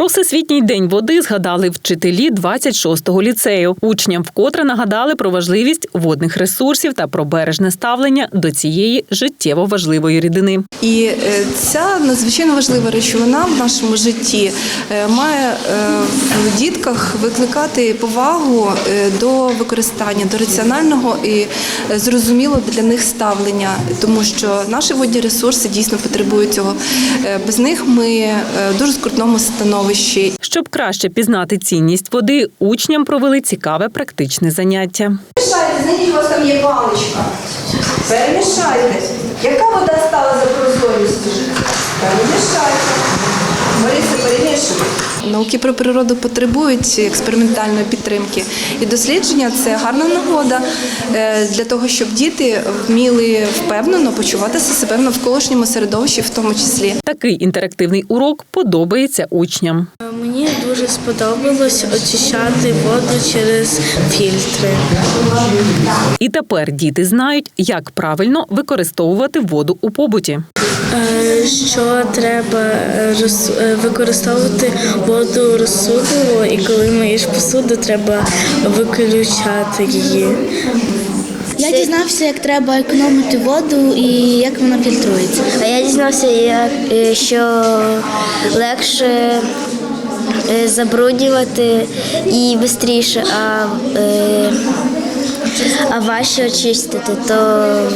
Про всесвітній день води згадали вчителі 26-го ліцею. Учням вкотре нагадали про важливість водних ресурсів та про бережне ставлення до цієї життєво важливої рідини. І е, ця надзвичайно важлива речовина в нашому житті е, має е, в дітках викликати повагу до використання, до раціонального і е, зрозуміло для них ставлення, тому що наші водні ресурси дійсно потребують цього. Без них ми в дуже скрутному становищі. Щоб краще пізнати цінність води, учням провели цікаве практичне заняття. Перемішайте, знайдіть, у вас там є паличка. Перемішайте. Яка вода стала за прозорістю? Перемішайте. Науки про природу потребують експериментальної підтримки, і дослідження це гарна нагода е, для того, щоб діти вміли впевнено почуватися себе в навколишньому середовищі, в тому числі. Такий інтерактивний урок подобається учням. Мені дуже сподобалось очищати воду через фільтри. І тепер діти знають, як правильно використовувати воду у побуті. Е, Що треба е, використовувати воду розсудливо, і коли миєш посуду, треба виключати її. Я дізнався, як треба економити воду і як вона фільтрується. А я дізнався, як, е, що легше е, забруднювати і швидше, а важче очистити, то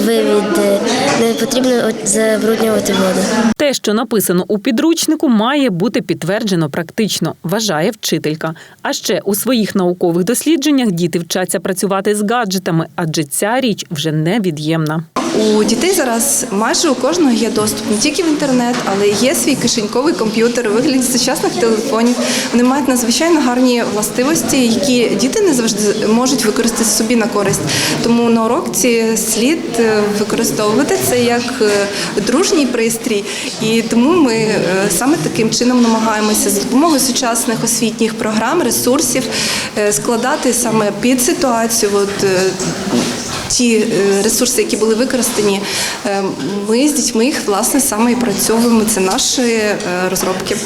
вивід від не потрібно забруднювати воду. Те, що написано у підручнику, має бути підтверджено практично, вважає вчителька. А ще у своїх наукових дослідженнях діти вчаться працювати з гаджетами, адже ця річ вже невід'ємна. У дітей зараз майже у кожного є доступ не тільки в інтернет, але є свій кишеньковий комп'ютер у вигляді сучасних телефонів. Вони мають надзвичайно гарні властивості, які діти не завжди можуть використати собі на користь. Тому на уроці слід е, використовувати це як е, дружній пристрій, і тому ми е, саме таким чином намагаємося за допомогою сучасних освітніх програм, ресурсів складати саме під ситуацію. От, ті е, ресурси, які були використані, е, ми з дітьми їх власне саме і працьовуємо. Це наші е, розробки.